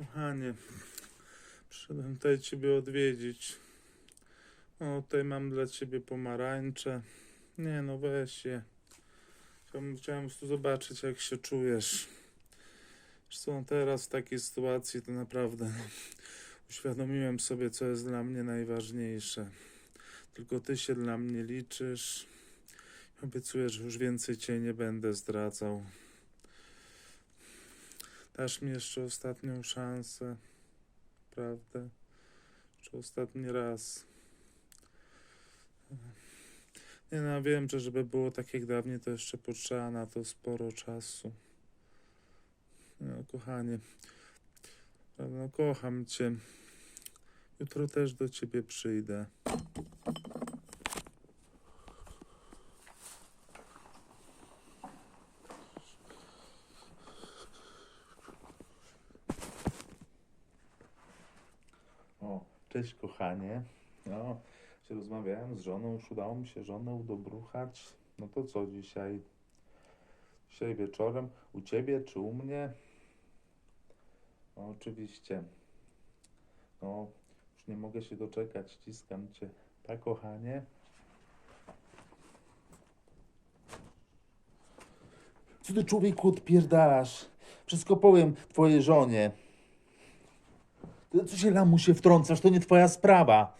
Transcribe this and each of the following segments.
Kochanie, przyszedłem tutaj Ciebie odwiedzić. O, tutaj mam dla Ciebie pomarańcze. Nie no, weź je. Chciałem, prostu zobaczyć, jak się czujesz. Zresztą teraz w takiej sytuacji to naprawdę no, uświadomiłem sobie, co jest dla mnie najważniejsze. Tylko Ty się dla mnie liczysz. Obiecuję, że już więcej Cię nie będę zdradzał. Dasz mi jeszcze ostatnią szansę, prawda? Czy ostatni raz? Nie no, wiem, że żeby było tak jak dawniej, to jeszcze potrzeba na to sporo czasu. No, kochanie, no, kocham cię. Jutro też do ciebie przyjdę. O, cześć kochanie. No, się rozmawiałem z żoną, już udało mi się żonę udobruchać. No to co dzisiaj? Dzisiaj wieczorem u ciebie czy u mnie? No, oczywiście. No, już nie mogę się doczekać. Ściskam cię. Tak, kochanie? Co ty człowieku odpierdalasz? Wszystko powiem twojej żonie. Co się lamusie wtrącasz? To nie twoja sprawa.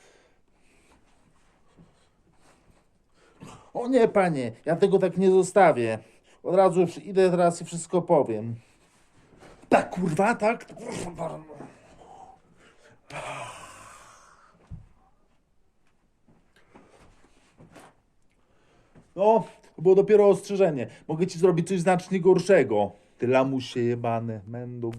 O nie, panie, ja tego tak nie zostawię. Od razu już idę teraz i wszystko powiem. Tak, kurwa, tak? No, to było dopiero ostrzeżenie. Mogę ci zrobić coś znacznie gorszego. Ty lamusie jebany, mendo